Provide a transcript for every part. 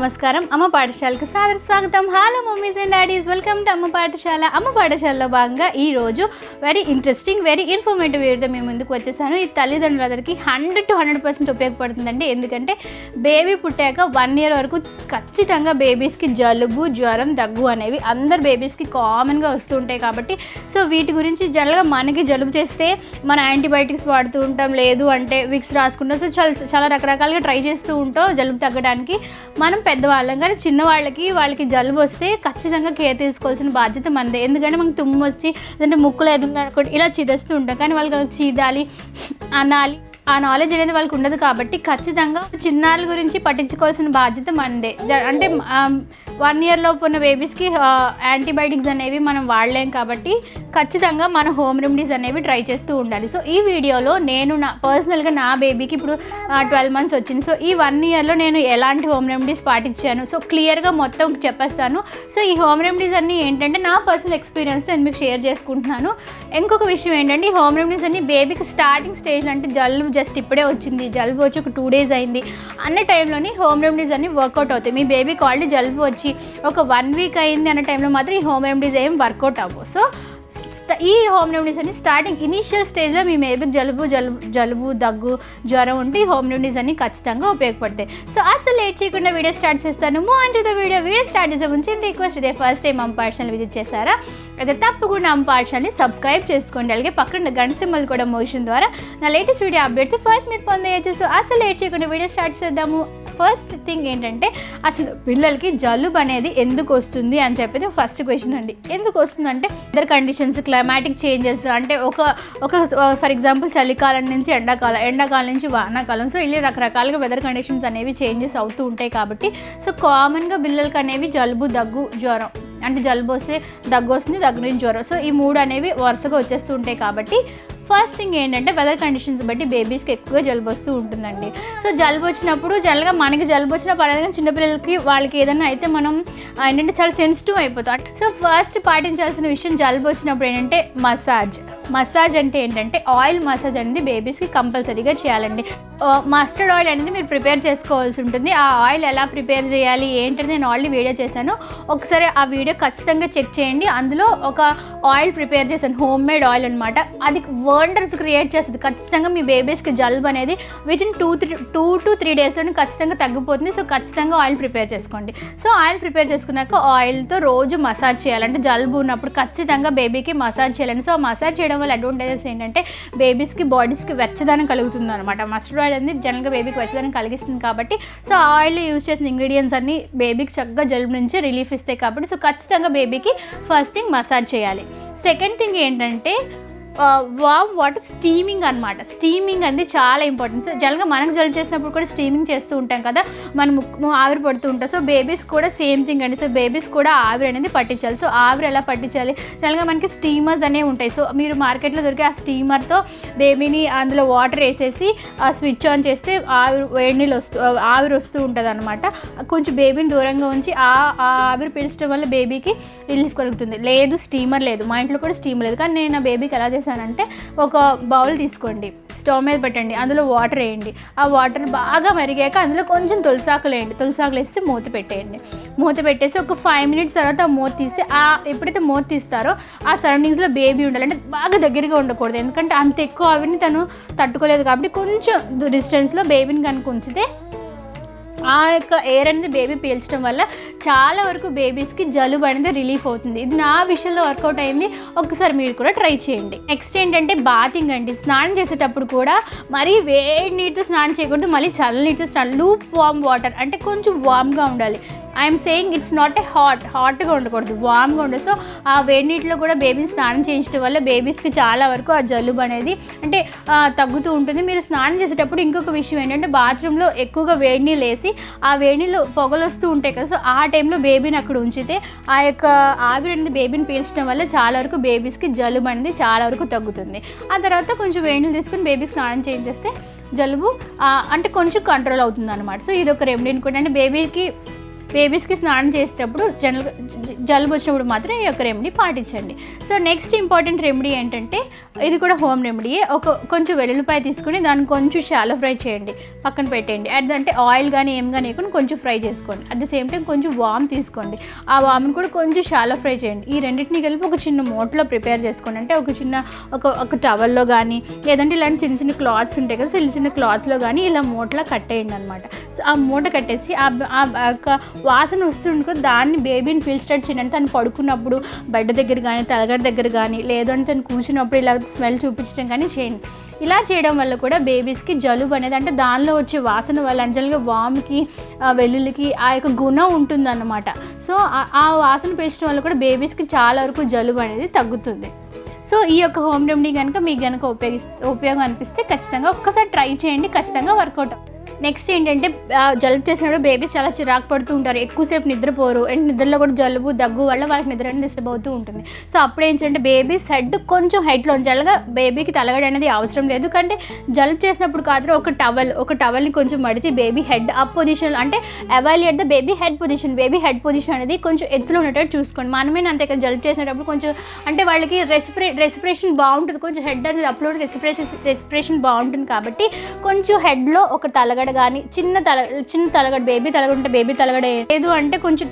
నమస్కారం. అమ్మ పాఠశాలకు సాదర స్వాగతం. Hello mummies and daddies welcome to అమ్మ పాఠశాల. అమ్మ పాఠశాలలో భాగంగా ఈరోజు very interesting very informative video మేము ముందుకు వచ్చేసాను. ఈ తల్లిదండ్రులందరికీ హండ్రెడ్ టు హండ్రెడ్ పర్సెంట్ ఉపయోగపడుతుందండి. ఎందుకంటే బేబీ పుట్టాక వన్ ఇయర్ వరకు ఖచ్చితంగా బేబీస్కి జలుబు జ్వరం దగ్గు అనేవి అందరు బేబీస్కి కామన్గా వస్తూ ఉంటాయి కాబట్టి సో వీటి గురించి జనరల్గా మనకి జలుబు చేస్తే మన యాంటీబయాటిక్స్ వాడుతూ ఉంటాం. లేదు అంటే విక్స్ రాసుకుంటాం. సో చాలా చాలా రకరకాలుగా ట్రై చేస్తూ ఉంటాం జలుబు తగ్గడానికి. మనం పెద్దవాళ్ళం కానీ చిన్నవాళ్ళకి వాళ్ళకి జలుబు వస్తే ఖచ్చితంగా కేర్ తీసుకోవాల్సిన బాధ్యత మనదే. ఎందుకంటే మనకు తుమ్ము వచ్చి లేదంటే ముక్కులు ఏదైనా ఇలా చిదస్తూ ఉంటాం. కానీ వాళ్ళకి చీదాలి అనాలి ఆ నాలెడ్జ్ అనేది వాళ్ళకి ఉండదు కాబట్టి ఖచ్చితంగా చిన్నారుల గురించి పట్టించుకోవాల్సిన బాధ్యత మనదే. అంటే వన్ ఇయర్లో ఉన్న బేబీస్కి యాంటీబయాటిక్స్ అనేవి మనం వాడలేం కాబట్టి ఖచ్చితంగా మన హోమ్ రెమెడీస్ అనేవి ట్రై చేస్తూ ఉండాలి. సో ఈ వీడియోలో నేను నా పర్సనల్గా నా బేబీకి ఇప్పుడు ట్వెల్వ్ మంత్స్ వచ్చింది. సో ఈ వన్ ఇయర్లో నేను ఎలాంటి హోమ్ రెమెడీస్ పాటించాను? సో క్లియర్గా మొత్తం చెప్పేస్తాను. సో ఈ హోమ్ రెమెడీస్ అన్నీ ఏంటంటే నా పర్సనల్ ఎక్స్పీరియన్స్ నేను మీకు షేర్ చేసుకుంటున్నాను? ఇంకొక విషయం ఏంటంటే ఈ హోమ్ రెమెడీస్ అన్ని బేబీకి స్టార్టింగ్ స్టేజ్లో అంటే జల్లు జస్ట్ ఇప్పుడే వచ్చింది. జలుబు వచ్చి ఒక టూ డేస్ అయింది. అన్న టైంలోని హోమ్ రెమెడీస్ అన్ని వర్కౌట్ అవుతాయి. మీ బేబీకి ఆల్రెడీ జలుబు వచ్చి ఒక వన్ వీక్ అయింది అన్న టైంలో మాత్రం ఈ హోమ్ రెమెడీస్ ఏం వర్కౌట్ అవ్వవు. సో ఈ హోమ్ రెమెడీస్ అన్ని స్టార్టింగ్ ఇనీషియల్ స్టేజ్లో మీ మేబీ జలుబు జలుబు జలుబు దగ్గు జ్వరం ఉంటే ఈ హోమ్ రెమెడీస్ అన్ని ఖచ్చితంగా ఉపయోగపడతాయి. సో అసలు లేట్ చేయకుండా వీడియో స్టార్ట్ చేస్తాను. మూవ్ అంటే ద వీడియో వీడియో స్టార్ట్ చేసే ముందు రిక్వెస్ట్ ఇదే ఫస్ట్ టైం అమ్మ పాఠశాల విజిట్ చేశారా? అయితే తప్పకుండా అమ్మ పాఠశాలని సబ్స్క్రైబ్ చేసుకోండి. అలాగే పక్కన గంట సింబల్ కూడా మోషన్ ద్వారా నా లేటెస్ట్ వీడియో అప్డేట్స్ ఫస్ట్ మీరు పొందేయచ్చు. సో అసలు లేట్ చేయకుండా వీడియో స్టార్ట్ చేద్దాము. ఫస్ట్ థింగ్ ఏంటంటే అసలు పిల్లలకి జలుబు అనేది ఎందుకు వస్తుంది అని చెప్పేది ఫస్ట్ క్వశ్చన్ అండి. ఎందుకు వస్తుందంటే వెదర్ కండిషన్స్ క్లైమాటిక్ చేంజెస్ అంటే ఒక ఒక ఫర్ ఎగ్జాంపుల్ చలికాలం నుంచి ఎండాకాలం ఎండాకాలం నుంచి వానాకాలం సో ఇలా రకరకాలుగా వెదర్ కండిషన్స్ అనేవి చేంజెస్ అవుతూ ఉంటాయి కాబట్టి సో కామన్గా పిల్లలకి అనేవి జలుబు దగ్గు జ్వరం అంటే జలుబు వస్తే దగ్గు వస్తుంది దగ్గు నుంచి జ్వరం సో ఈ మూడు అనేవి వరుసగా వచ్చేస్తూ ఉంటాయి కాబట్టి ఫస్ట్ థింగ్ ఏంటంటే వెదర్ కండిషన్స్ బట్టి బేబీస్కి ఎక్కువగా జలుబు వస్తూ ఉంటుందండి. సో జలుబు వచ్చినప్పుడు జనరల్గా మనకి జలుబు వచ్చిన పర్లేదు కానీ చిన్నపిల్లలకి వాళ్ళకి ఏదైనా అయితే మనం ఏంటంటే చాలా సెన్సిటివ్ అయిపోతాం. సో ఫస్ట్ పాటించాల్సిన విషయం జలుబు వచ్చినప్పుడు ఏంటంటే మసాజ్ మసాజ్ అంటే ఏంటంటే ఆయిల్ మసాజ్ అనేది బేబీస్కి కంపల్సరీగా చేయాలండి. మస్టర్డ్ ఆయిల్ అనేది మీరు ప్రిపేర్ చేసుకోవాల్సి ఉంటుంది. ఆ ఆయిల్ ఎలా ప్రిపేర్ చేయాలి ఏంటని నేను ఆల్రెడీ వీడియో చేశాను. ఒకసారి ఆ వీడియో ఖచ్చితంగా చెక్ చేయండి. అందులో ఒక ఆయిల్ ప్రిపేర్ చేశాను హోమ్ మేడ్ ఆయిల్ అనమాట అది వండర్స్ క్రియేట్ చేస్తుంది. ఖచ్చితంగా మీ బేబీస్కి జలుబు అనేది within two three two to three డేస్లో ఖచ్చితంగా తగ్గిపోతుంది. సో ఖచ్చితంగా ఆయిల్ ప్రిపేర్ చేసుకోండి. సో ఆయిల్ ప్రిపేర్ చేసుకున్నాక ఆయిల్తో రోజు మసాజ్ చేయాలంటే జలుబు ఉన్నప్పుడు ఖచ్చితంగా బేబీకి మసాజ్ చేయాలండి. సో మసాజ్ చేయడం వల్ల అడ్వాంటేజెస్ ఏంటంటే బేబీస్కి బాడీస్కి వెచ్చదనం కలుగుతుంది అనమాట మస్టర్డ్ ఆయిల్ అనేది జనరల్గా బేబీకి వెచ్చదనం కలిగిస్తుంది కాబట్టి సో ఆ ఆయిల్ యూస్ చేసిన ఇంగ్రీడియంట్స్ అన్ని బేబీకి చక్కగా జలుబు నుంచి రిలీఫ్ ఇస్తాయి కాబట్టి సో ఖచ్చితంగా బేబీకి ఫస్ట్ థింగ్ మసాజ్ చేయాలి. సెకండ్ థింగ్ ఏంటంటే వామ్ వాటర్ స్టీమింగ్ అనమాట స్టీమింగ్ అనేది చాలా ఇంపార్టెంట్ సో జనరల్గా మనకు జల్ చేసినప్పుడు కూడా స్టీమింగ్ చేస్తూ ఉంటాం కదా. మనం ముక్కు ఆవిరి పడుతూ ఉంటాం. సో బేబీస్ కూడా సేమ్ థింగ్ అండి. సో బేబీస్ కూడా ఆవిరి అనేది పట్టించాలి. సో ఆవిరి ఎలా పట్టించాలి? జనరల్గా మనకి స్టీమర్స్ అనేవి ఉంటాయి. సో మీరు మార్కెట్లో దొరికే ఆ స్టీమర్తో బేబీని అందులో వాటర్ వేసేసి ఆ స్విచ్ ఆన్ చేస్తే ఆవిరి వేడి నీళ్ళు వస్తూ ఆవిరి వస్తూ ఉంటుంది అనమాట కొంచెం బేబీని దూరంగా ఉంచి ఆ ఆ ఆవిరి పీల్చడం వల్ల బేబీకి రిలీఫ్ కలుగుతుంది. లేదు స్టీమర్ లేదు. మా ఇంట్లో కూడా స్టీమర్ లేదు. కానీ నేను నా బేబీకి ఎలా చేశానంటే ఒక బౌల్ తీసుకోండి. స్టవ్ మీద పెట్టండి. అందులో వాటర్ వేయండి. ఆ వాటర్ బాగా మరిగాక అందులో కొంచెం తులసాకులు వేయండి. తులసాకులు వేస్తే మూత పెట్టేయండి. మూత పెట్టేసి ఒక ఫైవ్ మినిట్స్ తర్వాత ఆ మూత తీస్తే ఆ ఎప్పుడైతే మూత తీస్తారో ఆ సరౌండింగ్స్లో బేబీ ఉండాలి అంటే బాగా దగ్గరగా ఉండకూడదు. ఎందుకంటే అంత ఎక్కువ ఆవిరిని తను తట్టుకోలేదు కాబట్టి కొంచెం డిస్టెన్స్లో బేబీని కనుక ఉంచితే ఆ యొక్క ఎయిర్ అనేది బేబీ పీల్చడం వల్ల చాలా వరకు బేబీస్కి జలుబు అనేది రిలీఫ్ అవుతుంది. ఇది నా విషయంలో వర్కౌట్ అయింది. ఒకసారి మీరు కూడా ట్రై చేయండి. నెక్స్ట్ ఏంటంటే బాతింగ్ అండి. స్నానం చేసేటప్పుడు కూడా మరీ వేడి నీటితో స్నానం చేయకూడదు. మళ్ళీ చల్ల నీటితో స్నానం. లూప్ వామ్ వాటర్ అంటే కొంచెం వామ్గా ఉండాలి. I'm saying it's not a hot హాట్గా ఉండకూడదు వామ్గా ఉండదు. సో ఆ వేడి నీటిలో కూడా బేబీని స్నానం చేయించడం వల్ల బేబీస్కి చాలా వరకు ఆ జలుబు అనేది అంటే తగ్గుతూ ఉంటుంది. మీరు స్నానం చేసేటప్పుడు ఇంకొక విషయం ఏంటంటే బాత్రూంలో ఎక్కువగా వేడి నీళ్ళు వేసి ఆ వేడి నీళ్ళు పొగలు వస్తూ ఉంటాయి కదా సో ఆ టైంలో బేబీని అక్కడ ఉంచితే ఆ యొక్క ఆవిరి అనేది బేబీని పీల్చడం వల్ల చాలా వరకు బేబీస్కి జలుబు అనేది చాలా వరకు తగ్గుతుంది. ఆ తర్వాత కొంచెం వేడి నీళ్ళు తీసుకుని బేబీకి స్నానం చేయించేస్తే జలుబు అంటే కొంచెం కంట్రోల్ అవుతుంది అనమాట సో ఇది ఒక రెమెడీ కూడా అంటే బేబీకి బేబీస్కి స్నానం చేసేటప్పుడు జనరల్గా జలుబు వచ్చినప్పుడు మాత్రం ఈ యొక్క రెమెడీ పాటించండి. సో నెక్స్ట్ ఇంపార్టెంట్ రెమెడీ ఏంటంటే ఇది కూడా హోమ్ రెమెడీయే ఒక కొంచెం వెల్లుల్లిపాయ తీసుకుని దాన్ని కొంచెం షాలో ఫ్రై చేయండి. పక్కన పెట్టండి అట్ అంటే ఆయిల్ కానీ ఏం కానీ వేయకుండా కొంచెం ఫ్రై చేసుకోండి. అట్ ద సేమ్ టైం కొంచెం వామ్ తీసుకోండి. ఆ వామ్ని కూడా కొంచెం షాలో ఫ్రై చేయండి. ఈ రెండింటిని కలిపి ఒక చిన్న మోట్లో ప్రిపేర్ చేసుకోండి. అంటే ఒక చిన్న ఒక ఒక టవల్లో కానీ లేదంటే ఇలాంటి చిన్న చిన్న క్లాత్స్ ఉంటాయి కదా చిన్న చిన్న క్లాత్లో కానీ ఇలా మూటలో కట్టేయండి అనమాట సో ఆ మూట కట్టేసి ఆ ఆ యొక్క వాసన వస్తుండుకో దాన్ని బేబీని ఫిల్స్టర్ట్ చేయండి తను పడుకున్నప్పుడు బెడ్ దగ్గర కానీ తలగడ దగ్గర కానీ లేదంటే తను కూర్చున్నప్పుడు ఇలా స్మెల్ చూపించడం కానీ చేయండి ఇలా చేయడం వల్ల కూడా బేబీస్కి జలుబు అనేది అంటే దానిలో వచ్చే వాసన వల్ల అంజలుగా వామ్కి వెల్లుల్లికి ఆ యొక్క గుణం ఉంటుందన్నమాట. సో ఆ- వాసన పీల్చడం వల్ల కూడా బేబీస్కి చాలా వరకు జలుబు అనేది తగ్గుతుంది. సో ఈ యొక్క హోమ్ రెమెడీ కనుక మీకు కనుక ఉపయోగిస్తే ఉపయోగం అనిపిస్తే ఖచ్చితంగా ఒక్కసారి ట్రై చేయండి. ఖచ్చితంగా వర్కౌట్ నెక్స్ట్ ఏంటంటే జలుబు చేసినప్పుడు బేబీస్ చాలా చిరాకు పడుతూ ఉంటారు. ఎక్కువసేపు నిద్రపోరు. అండ్ నిద్రలో కూడా జలుబు దగ్గు వల్ల వాళ్ళకి నిద్ర అనేది డిస్టర్బ్ అవుతూ ఉంటుంది. సో అప్పుడు ఏంటంటే బేబీస్ హెడ్ కొంచెం హైట్లో ఉంచాలిగా బేబీకి తలగడ అనేది అవసరం లేదు. ఎందుకంటే జలుబు చేసినప్పుడు కాదు ఒక టవల్ ఒక టవల్ని కొంచెం మడిచి బేబీ హెడ్ అప్ పొజిషన్ అంటే elevate the baby head position baby head position అనేది కొంచెం ఎత్తులో ఉండేటట్టు చూసుకోండి. మనమే అంతే కదా జలుబు చేసినప్పుడు కొంచెం అంటే వాళ్ళకి రెస్పిరే రెస్పిరేషన్ బాగుంటుంది. కొంచెం హెడ్ అనేది అప్లోడ్ రెస్పిరేషన్ రెస్పిరేషన్ బాగుంటుంది కాబట్టి కొంచెం హెడ్లో ఒక తలగడ కానీ చిన్న తల చిన్న తలగడ బేబీ తలగడ ఉంటే బేబీ తలగడ. లేదు అంటే కొంచెం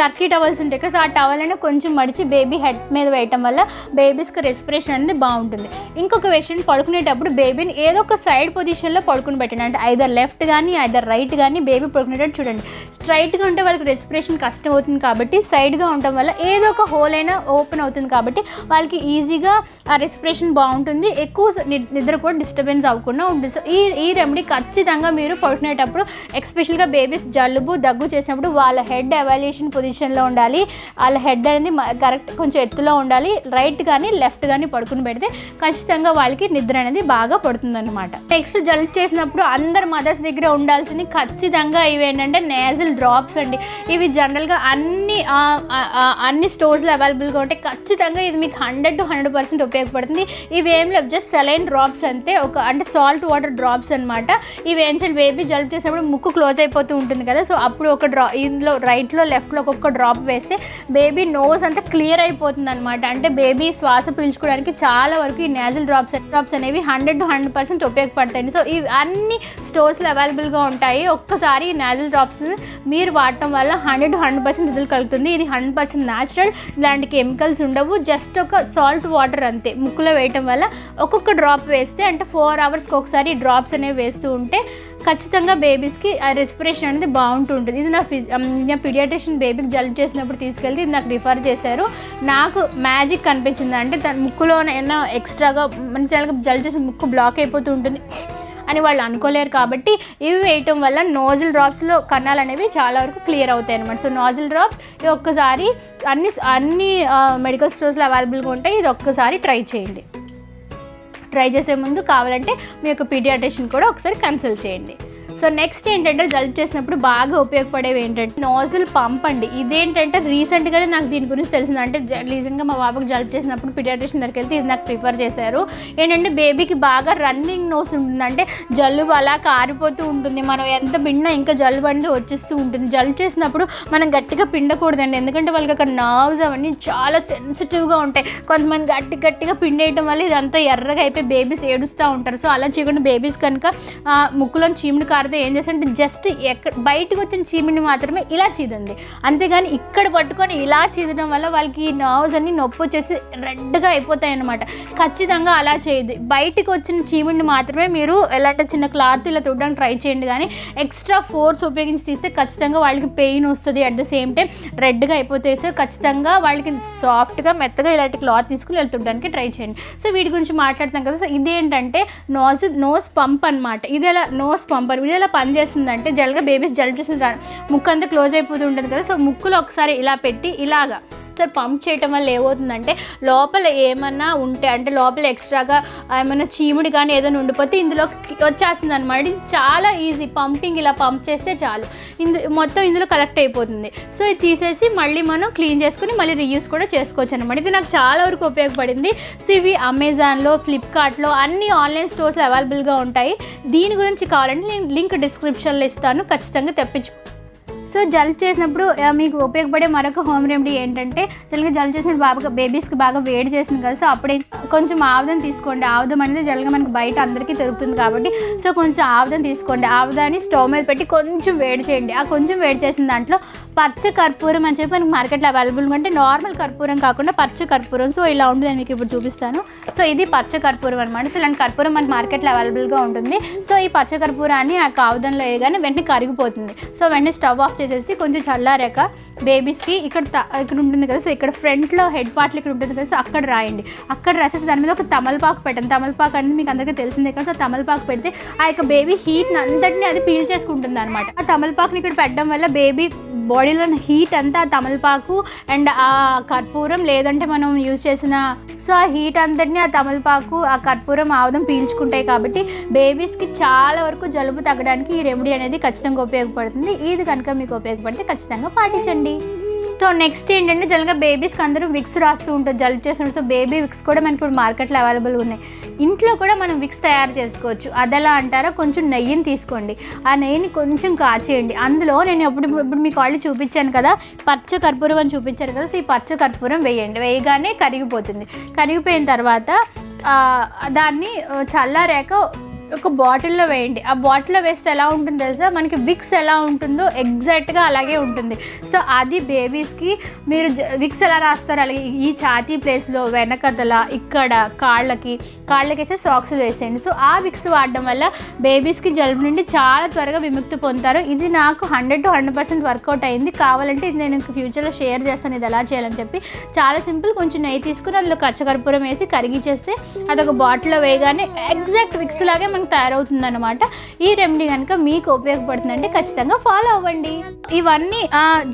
టర్కీ టవల్స్ ఉంటాయి కదా సో ఆ టవల్ అనేది కొంచెం మడిచి బేబీ హెడ్ మీద వేయటం వల్ల బేబీస్కి రెస్పిరేషన్ అనేది బాగుంటుంది. ఇంకొక విషయం పడుకునేటప్పుడు బేబీని ఏదో ఒక సైడ్ పొజిషన్లో పడుకుని పెట్టండి. అంటే ఐదర్ లెఫ్ట్ కానీ ఐదర్ రైట్ కానీ బేబీ పడుకునేటట్టు చూడండి. స్ట్రైట్గా ఉంటే వాళ్ళకి రెస్పిరేషన్ కష్టం అవుతుంది కాబట్టి సైడ్గా ఉండటం వల్ల ఏదో ఒక హోల్ అయినా ఓపెన్ అవుతుంది కాబట్టి వాళ్ళకి ఈజీగా ఆ రెస్పిరేషన్ బాగుంటుంది. ఎక్కువ నిద్ర కూడా డిస్టర్బెన్స్ అవ్వకుండా ఉంటుంది. సో ఈ ఈ రెమెడీ ఖచ్చితంగా మీరు పడుకునేటప్పుడు ఎక్స్పెషల్గా బేబీస్ జలుబు దగ్గు చేసినప్పుడు వాళ్ళ హెడ్ ఎవాల్యుయేషన్ పొజిషన్లో ఉండాలి. వాళ్ళ హెడ్ అనేది కరెక్ట్ కొంచెం ఎత్తులో ఉండాలి. రైట్ కానీ లెఫ్ట్ కానీ పడుకుని పెడితే ఖచ్చితంగా వాళ్ళకి నిద్ర అనేది బాగా పడుతుందన్నమాట. నెక్స్ట్ జలుబు చేసినప్పుడు అందరు మదర్స్ దగ్గర ఉండాల్సింది ఖచ్చితంగా ఇవి ఏంటంటే నేజల్ డ్రాప్స్ అండి. ఇవి జనరల్గా అన్ని అన్ని స్టోర్స్లో అవైలబుల్గా ఉంటాయి ఖచ్చితంగా ఇది మీకు హండ్రెడ్ టు హండ్రెడ్ పర్సెంట్ ఉపయోగపడుతుంది. ఇవి ఏం లేవు జస్ట్ సెలైన్ డ్రాప్స్ అంతే. ఒక అంటే సాల్ట్ వాటర్ డ్రాప్స్ అనమాట ఇవి ఏంటంటే బేబీ జలుబు చేసినప్పుడు ముక్కు క్లోజ్ అయిపోతూ ఉంటుంది కదా. సో అప్పుడు ఒక డ్రా ఇందులో రైట్లో లెఫ్ట్లో ఒక్కొక్క డ్రాప్ వేస్తే బేబీ నోస్ అంతా క్లియర్ అయిపోతుంది అనమాట అంటే బేబీ శ్వాస పీల్చుకోవడానికి చాలా వరకు ఈ నేజల్ డ్రాప్స్ డ్రాప్స్ అనేవి హండ్రెడ్ టు హండ్రెడ్ పర్సెంట్ ఉపయోగపడతాయి సో ఇవి అన్ని స్టోర్స్లో అవైలబుల్గా ఉంటాయి. ఒక్కసారి ఈ నేజల్ డ్రాప్స్ మీరు వాడటం వల్ల hundred to hundred percent result కలుగుతుంది. ఇది హండ్రెడ్ పర్సెంట్ న్యాచురల్ ఇలాంటి కెమికల్స్ ఉండవు. జస్ట్ ఒక సాల్ట్ వాటర్ అంతే. ముక్కులో వేయటం వల్ల ఒక్కొక్క డ్రాప్ వేస్తే అంటే ఫోర్ అవర్స్కి ఒకసారి డ్రాప్స్ అనేవి వేస్తూ ఉంటే ఖచ్చితంగా బేబీస్కి ఆ రెస్పిరేషన్ అనేది బాగుంటుంటుంది. ఇది నా ఫిజ్ నా పీడియాట్రిషియన్ బేబీకి జలుబు చేసినప్పుడు తీసుకెళ్తే ఇది నాకు రిఫర్ చేశారు. నాకు మ్యాజిక్ కనిపించింది అంటే తన ముక్కులో ఏమైనా ఎక్స్ట్రాగా మంచిగా జలుబు చేసిన ముక్కు బ్లాక్ అయిపోతూ ఉంటుంది అని వాళ్ళు అనుకోలేరు కాబట్టి ఇవి వేయటం వల్ల నోజిల్ డ్రాప్స్లో కన్నాలు అనేవి చాలా వరకు క్లియర్ అవుతాయి అనమాట సో నోజిల్ డ్రాప్స్ ఇది ఒక్కసారి అన్ని అన్ని మెడికల్ స్టోర్స్లో అవైలబుల్గా ఉంటాయి. ఇది ఒక్కసారి ట్రై చేయండి. ట్రై చేసే ముందు కావాలంటే మీ యొక్క పీడియాట్రిషియన్ కూడా ఒకసారి కన్సల్ట్ చేయండి. సో నెక్స్ట్ ఏంటంటే జలుబు చేసినప్పుడు బాగా ఉపయోగపడేవి ఏంటంటే నాజిల్ పంప్ అండి. ఇదేంటంటే రీసెంట్గానే నాకు దీని గురించి తెలిసింది. అంటే రీసెంట్గా మా బాబుకి జలుబు చేసినప్పుడు పిడియాట్రిషన్ దగ్గరికి వెళ్తే ఇది నాకు ప్రిఫర్ చేశారు. ఏంటంటే బేబీకి బాగా రన్నింగ్ నోస్ ఉంటుంది. అంటే జలుబు అలా కారిపోతూ ఉంటుంది. మనం ఎంత పిండినా ఇంకా జలుబు అనేది వచ్చేస్తూ ఉంటుంది. జలుబు చేసినప్పుడు మనం గట్టిగా పిండకూడదండి. ఎందుకంటే వాళ్ళకి అక్కడ నర్వ్స్ అవన్నీ చాలా సెన్సిటివ్గా ఉంటాయి. కొంతమంది గట్టి గట్టిగా పిండేయటం వల్ల ఇదంతా ఎర్రగా అయిపోయి బేబీస్ ఏడుస్తూ ఉంటారు. సో అలా చేయకుండా బేబీస్ కనుక ఆ, ముక్కులో చీమిడి కారితే ఏం చేస్తారంటే జస్ట్ ఎక్కడ బయటకు వచ్చిన చీమిడిని మాత్రమే ఇలా చీదండి అంతేగాని ఇక్కడ పట్టుకొని ఇలా చీదడం వల్ల వాళ్ళకి ఈ నర్వ్స్ అన్ని నొప్పి వచ్చేసి రెడ్గా అయిపోతాయి అన్నమాట ఖచ్చితంగా అలా చేయదు బయటకు వచ్చిన చీమిడిని మాత్రమే మీరు ఎలాంటి చిన్న క్లాత్ ఇలా తుడడానికి ట్రై చేయండి కానీ ఎక్స్ట్రా ఫోర్స్ ఉపయోగించి తీస్తే ఖచ్చితంగా వాళ్ళకి పెయిన్ వస్తుంది. అట్ ద సేమ్ టైం రెడ్గా అయిపోతాయి సార్ ఖచ్చితంగా వాళ్ళకి సాఫ్ట్గా మెత్తగా ఇలాంటి క్లాత్ తీసుకుని ఇలా తుడడానికి ట్రై చేయండి. సో వీటి గురించి మాట్లాడతాం కదా సో ఇదేంటంటే నోజ్ నోస్ పంప్ అనమాట ఇది ఎలా? నోస్ పంప్ అని. ఇది ఎలా పనిచేస్తుందంటే జల్గా బేబీస్ జలుబు చేసిన ముక్కు అంతా క్లోజ్ అయిపోతూ ఉంటుంది కదా సో ముక్కులో ఒకసారి ఇలా పెట్టి ఇలాగా. సార్ పంప్ చేయటం వల్ల ఏమవుతుందంటే లోపల ఏమన్నా ఉంటే అంటే లోపల ఎక్స్ట్రాగా ఏమైనా చీముడి కానీ ఏదైనా ఉండిపోతే ఇందులో వచ్చేస్తుంది అనమాట ఇది చాలా ఈజీ. పంపింగ్ ఇలా పంప్ చేస్తే చాలు. ఇందు మొత్తం ఇందులో కలెక్ట్ అయిపోతుంది. సో ఇది తీసేసి మళ్ళీ మనం క్లీన్ చేసుకుని మళ్ళీ రీయూస్ కూడా చేసుకోవచ్చు అనమాట ఇది నాకు చాలా వరకు ఉపయోగపడింది. సో ఇవి అమెజాన్లో ఫ్లిప్కార్ట్లో అన్ని ఆన్లైన్ స్టోర్స్లో అవైలబుల్గా ఉంటాయి. దీని గురించి కావాలంటే నేను లింక్ డిస్క్రిప్షన్లో ఇస్తాను. ఖచ్చితంగా తెప్పించు సో సో జలుబు చేసినప్పుడు మీకు ఉపయోగపడే మరొక హోమ్ రెమెడీ ఏంటంటే జలుగా జలుబు చేసిన బాగా బేబీస్కి బాగా వేడి చేసింది కదా సో అప్పుడే కొంచెం ఆవుదం తీసుకోండి. ఆవుదం అనేది జలుగా మనకి బయట అందరికీ దొరుకుతుంది కాబట్టి సో కొంచెం ఆవుదం తీసుకోండి. ఆవుదాన్ని స్టవ్ మీద పెట్టి కొంచెం వేడి చేయండి. ఆ కొంచెం వేడి చేసిన దాంట్లో పచ్చ కర్పూరం అని చెప్పి మనకి మార్కెట్లో అవైలబుల్ అంటే నార్మల్ కర్పూరం కాకుండా పచ్చ కర్పూరం. సో ఇలా ఉంటుంది మీకు ఇప్పుడు చూపిస్తాను. సో ఇది పచ్చ కర్పూరం అనమాట సో ఇలాంటి కర్పూరం మనకి మార్కెట్లో అవైలబుల్గా ఉంటుంది. సో ఈ పచ్చ కర్పూరాన్ని ఆ కావుదంలో వేయగానే వెంటనే కరిగిపోతుంది. సో వెంటనే స్టవ్ ఆఫ్ వచ్చేసేసి కొంచెం చల్లారాక బేబీస్కి ఇక్కడ త- ఇక్కడ ఉంటుంది కదా సో ఇక్కడ ఫ్రంట్లో హెడ్ పార్ట్లు ఇక్కడ ఉంటుంది కదా సో అక్కడ రాయండి. అక్కడ రాసేసి దాని మీద ఒక తమలపాకు పెట్టండి. తమలపాకు అనేది మీకు అందరికీ తెలిసిందే కదా సో తమలపాకు పెడితే ఆ యొక్క బేబీ హీట్ అంతటిని అది పీల్ చేసుకుంటుంది అనమాట ఆ తమలపాకుని ఇక్కడ పెట్టడం వల్ల బేబీ బాడీలో హీట్ అంతా ఆ తమలపాకు అండ్ ఆ కర్పూరం లేదంటే మనం యూజ్ చేసిన సో ఆ హీట్ అంతటిని ఆ తమలపాకు ఆ కర్పూరం ఆవదం పీల్చుకుంటాయి కాబట్టి బేబీస్కి చాలా వరకు జలుబు తగ్గడానికి ఈ రెమెడీ అనేది ఖచ్చితంగా ఉపయోగపడుతుంది. ఇది కనుక మీకు ఉపయోగపడితే ఖచ్చితంగా పాటించండి. సో నెక్స్ట్ ఏంటంటే జనరల్గా బేబీస్కి అందరూ విక్స్ రాస్తూ ఉంటారు. జలుబు చేస్తుంటారు. సో బేబీ విక్స్ కూడా మనకి ఇప్పుడు మార్కెట్లో అవైలబుల్ ఉన్నాయి. ఇంట్లో కూడా మనం విక్స్ తయారు చేసుకోవచ్చు. అదెలా అంటారా కొంచెం నెయ్యిని తీసుకోండి. ఆ నెయ్యిని కొంచెం కాచేయండి. అందులో నేను ఎప్పుడు ఇప్పుడు మీకు ఆల్రెడీ చూపించాను కదా పచ్చ కర్పూరం అని చూపించాను కదా సో ఈ పచ్చ కర్పూరం వేయండి. వేయగానే కరిగిపోతుంది. కరిగిపోయిన తర్వాత దాన్ని చల్లారాక ఒక బాటిల్లో వేయండి. ఆ బాటిల్లో వేస్తే ఎలా ఉంటుందో తెలుసా? మనకి విక్స్ ఎలా ఉంటుందో ఎగ్జాక్ట్గా అలాగే ఉంటుంది. సో అది బేబీస్కి మీరు జ- విక్స్ ఎలా రాస్తారు? అలాగే ఈ ఛాతీ ప్లేస్లో వెనకదల ఇక్కడ కాళ్ళకి కాళ్ళకి అయితే సాక్స్ వేసేయండి. సో ఆ విక్స్ వాడడం వల్ల బేబీస్కి జలుబు నుండి చాలా త్వరగా విముక్తి పొందుతారు. ఇది నాకు hundred to hundred percent work out అయింది. కావాలంటే ఇది నేను ఫ్యూచర్లో షేర్ చేస్తాను. ఇది ఎలా చేయాలని చెప్పి చాలా సింపుల్ కొంచెం నెయ్యి తీసుకుని అందులో కచ్చకర్పూరం వేసి కరిగిచ్చేస్తే అదొక బాటిల్లో వేయగానే ఎగ్జాక్ట్ విక్స్ లాగే మనకు తయారవుతుంది అనమాట ఈ రెమెడీ కనుక మీకు ఉపయోగపడుతుందంటే ఖచ్చితంగా ఫాలో అవ్వండి. ఇవన్నీ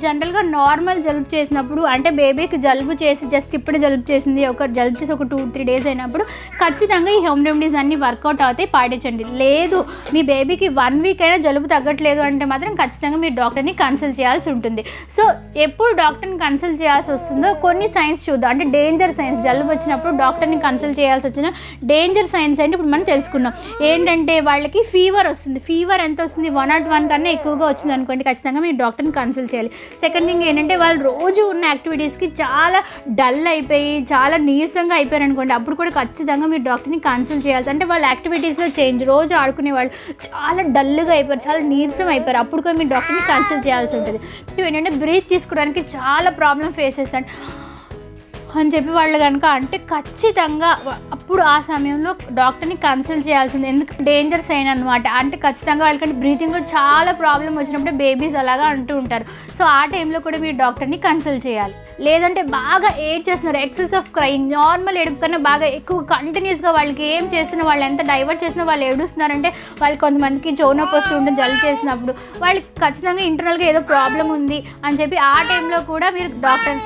జనరల్గా నార్మల్ జలుబు చేసినప్పుడు అంటే బేబీకి జలుబు చేసి జస్ట్ ఇప్పుడు జలుబు చేసింది ఒక జలుబు చేసి ఒక టూ త్రీ డేస్ అయినప్పుడు ఖచ్చితంగా ఈ హోమ్ రెమెడీస్ అన్ని వర్కౌట్ అవుతాయి పాటించండి. లేదు మీ బేబీకి వన్ వీక్ అయినా జలుబు తగ్గట్లేదు అంటే మాత్రం ఖచ్చితంగా మీరు డాక్టర్ని కన్సల్ట్ చేయాల్సి ఉంటుంది. సో ఎప్పుడు డాక్టర్ని కన్సల్ట్ చేయాల్సి వస్తుందో కొన్ని సైన్స్ చూద్దాం. అంటే డేంజర్ సైన్స్ జలుబు వచ్చినప్పుడు డాక్టర్ని కన్సల్ట్ చేయాల్సి వచ్చిన డేంజర్ సైన్స్ అంటే ఇప్పుడు మనం తెలుసుకున్నాం ఏంటంటే వాళ్ళకి ఫీవర్ వస్తుంది. ఫీవర్ ఎంత వస్తుంది? వన్ నాట్ వన్ కన్నా ఎక్కువగా వచ్చింది అనుకోండి ఖచ్చితంగా మీరు డాక్టర్ని కన్సల్ట్ చేయాలి. సెకండ్ థింగ్ ఏంటంటే వాళ్ళు రోజు ఉన్న యాక్టివిటీస్కి చాలా డల్ అయిపోయి చాలా నీరసంగా అయిపోయారు అనుకోండి అప్పుడు కూడా ఖచ్చితంగా మీరు డాక్టర్ని కన్సల్ట్ చేయాల్సి అంటే వాళ్ళ యాక్టివిటీస్లో చేంజ్ రోజు ఆడుకునే వాళ్ళు చాలా డల్గా అయిపోయారు చాలా నీరసం అయిపోయారు. అప్పుడు కూడా మీరు డాక్టర్ని కన్సల్ట్ చేయాల్సి ఉంటుంది. ఏంటంటే బ్రీత్ తీసుకోవడానికి చాలా ప్రాబ్లం ఫేస్ చేస్తాను. అని చెప్పి వాళ్ళు కనుక అంటే ఖచ్చితంగా అప్పుడు ఆ సమయంలో డాక్టర్ని కన్సల్ట్ చేయాల్సింది. ఎందుకు డేంజర్ సైన్ అనమాట అంటే ఖచ్చితంగా వాళ్ళకంటే బ్రీతింగ్లో చాలా ప్రాబ్లం వచ్చినప్పుడు బేబీస్ అలాగా అంటూ ఉంటారు. సో ఆ టైంలో కూడా మీరు డాక్టర్ని కన్సల్ట్ చేయాలి. లేదంటే బాగా ఏడ్ చేస్తున్నారు ఎక్సెస్ ఆఫ్ క్రైయింగ్ నార్మల్ ఏడుపు కన్నా బాగా ఎక్కువ కంటిన్యూస్గా వాళ్ళకి ఏం చేస్తున్నా వాళ్ళు ఎంత డైవర్ట్ చేసినా వాళ్ళు ఏడుస్తున్నారంటే వాళ్ళు కొంతమందికి జోనప్ వస్తూ ఉంటుంది జలుబు చేసినప్పుడు వాళ్ళకి ఖచ్చితంగా ఇంటర్నల్గా ఏదో ప్రాబ్లం ఉంది అని చెప్పి ఆ టైంలో కూడా మీరు డాక్టర్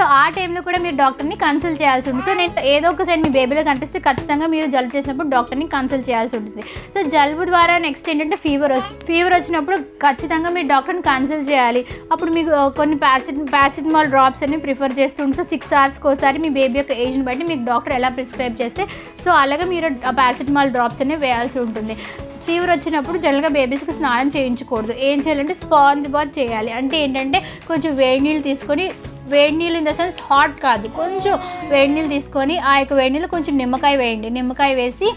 సో ఆ టైంలో కూడా మీరు డాక్టర్ని కన్సల్ట్ చేయాల్సి ఉంటుంది. సో నేను ఏదో ఒకసారి మీ బేబీలో కనిపిస్తే ఖచ్చితంగా మీరు జలుబు చేసినప్పుడు డాక్టర్ని కన్సల్ట్ చేయాల్సి ఉంటుంది. సో జలుబు ద్వారా నెక్స్ట్ ఏంటంటే ఫీవర్ వస్తుంది ఫీవర్ వచ్చినప్పుడు ఖచ్చితంగా మీరు డాక్టర్ని కన్సల్ట్ చేయాలి. అప్పుడు మీకు కొన్ని ప్యాసిట్ ప్యాసిటమాల్ డ్రాప్స్ అన్ని ప్రిఫర్ చేస్తుంటే సో సిక్స్ అవర్స్కి ఒకసారి మీ బేబీ యొక్క ఏజ్ని బట్టి మీకు డాక్టర్ ఎలా ప్రిస్క్రైబ్ చేస్తే సో అలాగే మీరు ప్యాసిటమాల్ డ్రాప్స్ అనేవి వేయాల్సి ఉంటుంది. ఫీవర్ వచ్చినప్పుడు జనరల్గా బేబీస్కి స్నానం చేయించకూడదు. ఏం చేయాలంటే స్పాంజ్ బాత్ చేయాలి. అంటే ఏంటంటే కొంచెం వేడి నీళ్ళు తీసుకొని వేడి నీళ్ళు ఇన్ ద సెన్స్ హాట్ కాదు. కొంచెం వేడి నీళ్ళు తీసుకొని ఆ యొక్క వేడి నీళ్ళు కొంచెం నిమ్మకాయ వేయండి. నిమ్మకాయ వేసి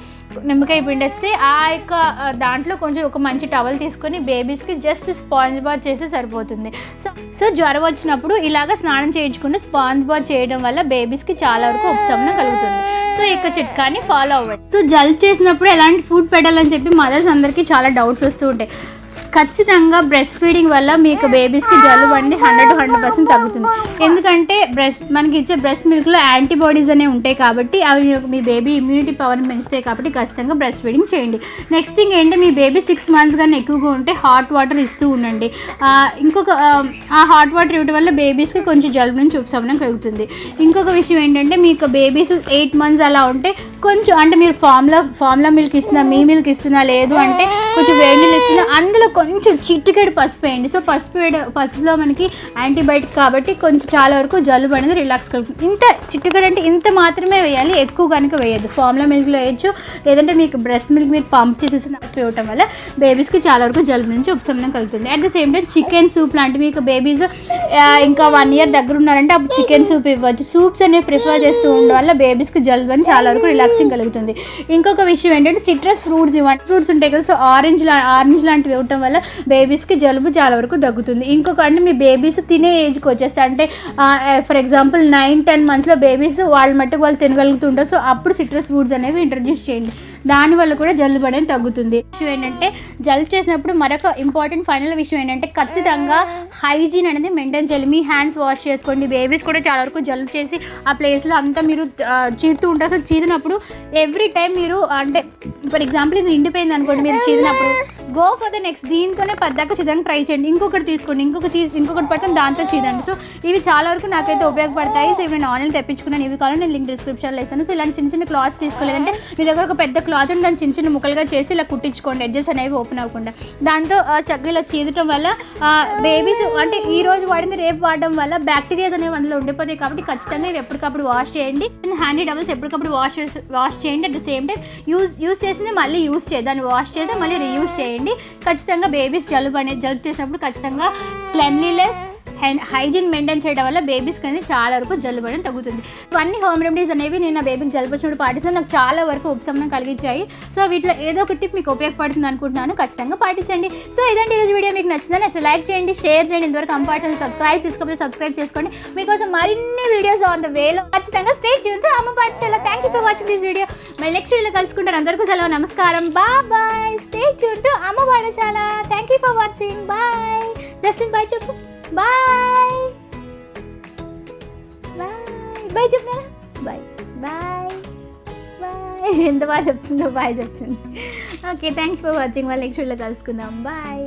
నిమ్మకాయ పిండేస్తే ఆ యొక్క దాంట్లో కొంచెం ఒక మంచి టవల్ తీసుకొని బేబీస్కి జస్ట్ స్పాంజ్ బాత్ చేస్తే సరిపోతుంది. సో సో జ్వరం వచ్చినప్పుడు ఇలాగ స్నానం చేయించుకుంటే స్పాంజ్ బాత్ చేయడం వల్ల బేబీస్కి చాలా వరకు ఉపశమనం కలుగుతుంది. సో ఈ చిట్కాని ఫాలో అవ్వండి. సో జల్ప్ చేసినప్పుడు ఎలాంటి ఫుడ్ పెట్టాలని చెప్పి మదర్స్ అందరికీ చాలా డౌట్స్ వస్తూ ఉంటాయి. ఖచ్చితంగా బ్రెస్ట్ ఫీడింగ్ వల్ల మీకు బేబీస్కి జలుబు అనేది హండ్రెడ్ హండ్రెడ్ పర్సెంట్ తగ్గుతుంది. ఎందుకంటే బ్రెస్ట్ మనకి ఇచ్చే బ్రెస్ట్ మిల్క్లో యాంటీబాడీస్ అనేవి ఉంటాయి కాబట్టి అవి మీ- బేబీ ఇమ్యూనిటీ పవర్ని పెంచుతాయి కాబట్టి ఖచ్చితంగా బ్రెస్ట్ ఫీడింగ్ చేయండి. నెక్స్ట్ థింగ్ ఏంటి? మీ బేబీ సిక్స్ మంత్స్ కానీ ఎక్కువగా ఉంటే హాట్ వాటర్ ఇస్తూ ఉండండి. ఇంకొక ఆ, హాట్ వాటర్ ఇవ్వడం వల్ల బేబీస్కి కొంచెం జలుబు నుంచి ఉపశమనం కలుగుతుంది. ఇంకొక విషయం ఏంటంటే మీకు బేబీస్ ఎయిట్ మంత్స్ అలా ఉంటే కొంచెం అంటే మీరు ఫార్ములా ఫార్ములా మిల్క్ ఇస్తున్నా మీ మిల్క్ ఇస్తున్నా లేదు అంటే కొంచెం వేడి నీళ్ళు ఇస్తున్నా అందులో కొంచెం చిటికెడు పసుపు వేయండి. సో పసుపు వేయడం పసుపులో మనకి యాంటీబయాటిక్ కాబట్టి కొంచెం చాలా వరకు జలుబు అనేది రిలాక్స్ కలుగుతుంది ఇంత చిటికెడు అంటే ఇంత మాత్రమే వేయాలి ఎక్కువ కనుక వేయద్దు. ఫార్ములా మిల్క్లో వేయచ్చు. లేదంటే మీకు బ్రెస్ట్ మిల్క్ మీరు పంప్ చేసేసి ఇవ్వటం వల్ల బేబీస్కి చాలా వరకు జలుబు నుంచి ఉపశమనం కలుగుతుంది. At the same time chicken soup లాంటి మీకు బేబీస్ ఇంకా వన్ ఇయర్ దగ్గర ఉన్నారంటే అప్పుడు చికెన్ సూప్ ఇవ్వచ్చు. సూప్స్ అనేవి ప్రిఫర్ చేస్తూ ఉండడం వల్ల బేబీస్కి జలుబు అని చాలా వరకు రిలాక్సింగ్ కలుగుతుంది. ఇంకొక విషయం ఏంటంటే సిట్రస్ ఫ్రూట్స్ ఇవ్వండి. ఫ్రూట్స్ ఉంటాయి కదా సో ఆరెంజ్ లా ఆరెంజ్ లాంటివి ఇవ్వటం వల్ల బేబీస్కి జలుబు చాలా వరకు తగ్గుతుంది. ఇంకొక అంటే మీ బేబీస్ తినే ఏజ్కి వచ్చేస్తే. అంటే ఫర్ ఎగ్జాంపుల్ నైన్ టెన్ మంత్స్లో బేబీస్ వాళ్ళ మట్టుకు వాళ్ళు తినగలుగుతుంటారు. సో అప్పుడు సిట్రస్ ఫ్రూట్స్ అనేవి ఇంట్రడ్యూస్ చేయండి. దానివల్ల కూడా జలుబు అనేది తగ్గుతుంది. విషయం ఏంటంటే జలుబు చేసినప్పుడు మరొక ఇంపార్టెంట్ ఫైనల్ విషయం ఏంటంటే ఖచ్చితంగా హైజీన్ అనేది మెయింటైన్ చేయాలి. మీ హ్యాండ్స్ వాష్ చేసుకోండి. బేబీస్ కూడా చాలా వరకు జలుబు చేసి ఆ ప్లేస్లో అంతా మీరు చీరుతూ ఉంటారు. సో చీరినప్పుడు ఎవ్రీ టైం మీరు అంటే ఫర్ ఎగ్జాంపుల్ ఇది నిండిపోయింది అనుకోండి మీరు చీరినప్పుడు గో ఫర్ ద నెక్స్ట్ దీంతోనే పద్దాక చీదడానికి ట్రై చేయండి. ఇంకొకటి తీసుకోండి. ఇంకొక చీజ్ ఇంకొకటి పట్టుకొని దాంతో చీదండి సో ఇవి చాలా వరకు నాకైతే ఉపయోగపడతాయి. సో ఇవి నేను ఆన్లైన్ తెప్పించుకున్నాను. ఇవి కావాలి నేను లింక్ డిస్క్రిప్షన్లో ఇస్తాను. సో ఇలాంటి చిన్న చిన్న క్లాత్స్ తీసుకోలేదంటే మీ దగ్గర ఒక పెద్ద క్లాత్ ఉండి దాన్ని చిన్న చిన్న ముక్కలుగా చేసి ఇలా కుట్టించుకోండి. ఎడ్జెస్ అనేవి ఓపెన్ అవ్వకుండా. దాంతో చక్కగా ఇలా చీదటం వల్ల బేబీస్ అంటే ఈ రోజు వాడింది రేపు వాడడం వల్ల బ్యాక్టీరియాస్ అనేవి అందులో ఉండిపోతాయి కాబట్టి ఖచ్చితంగా ఇవి ఎప్పటికప్పుడు వాష్ చేయండి. హ్యాండీ డబల్స్ ఎప్పటికప్పుడు వాష్ వాష్ చేయండి. At the same time use use చేసింది మళ్ళీ యూజ్ చేయాలి దాన్ని వాష్ చేసి మళ్ళీ రీయూజ్ చేయండి. ఖచ్చితంగా బేబీస్ జలుబు అనేది జలుబు చేసినప్పుడు ఖచ్చితంగా క్లెన్లీనెస్ హైజీన్ మెయింటైన్ చేయడం వల్ల బేబీస్కి అనేది చాలా వరకు జలుబు అనేది తగ్గుతుంది. ఇవన్నీ హోమ్ రెమెడీస్ అనేవి నేను నా బేబీకి జలుబు వచ్చినప్పుడు పాటిస్తాను. నాకు చాలా వరకు ఉపశమనం కలిగించాయి. సో వీటిలో ఏదో ఒక టిప్ మీకు ఉపయోగపడుతుంది అనుకుంటున్నాను. ఖచ్చితంగా పాటించండి. సో ఇదండి ఈరోజు వీడియో. మీకు నచ్చిందని అసలు లైక్ చేయండి షేర్ చేయండి. ఇంతవరకు అంపార్టెన్స్ సబ్స్క్రైబ్ చేసుకోవాలి సబ్స్క్రైబ్ చేసుకోండి. మీకోసం మరిన్ని వీడియోస్ ఆన్ ద వేలో ఖచ్చితంగా స్టే చేయండి Amma Pathashala. Thank you for watching this video మళ్ళీ నెక్స్ట్ వీడియో కలుసుకుంటారు. అందరికీ సెలవు. నమస్కారం. Bye bye stay చూంటూ Amma Pathashala. Thank you for watching bye Justin bye చెప్పు. బాయ్ బాయ్ బాయ్ చెప్పినా బాయ్ బాయ్ బాయ్ ఎంత బాగా చెప్తుందో బాయ్ చెప్తుంది. ఓకే థ్యాంక్స్ ఫర్ వాచింగ్ మళ్ళీ నెక్స్ట్ వీడియోలో కలుసుకుందాం. బాయ్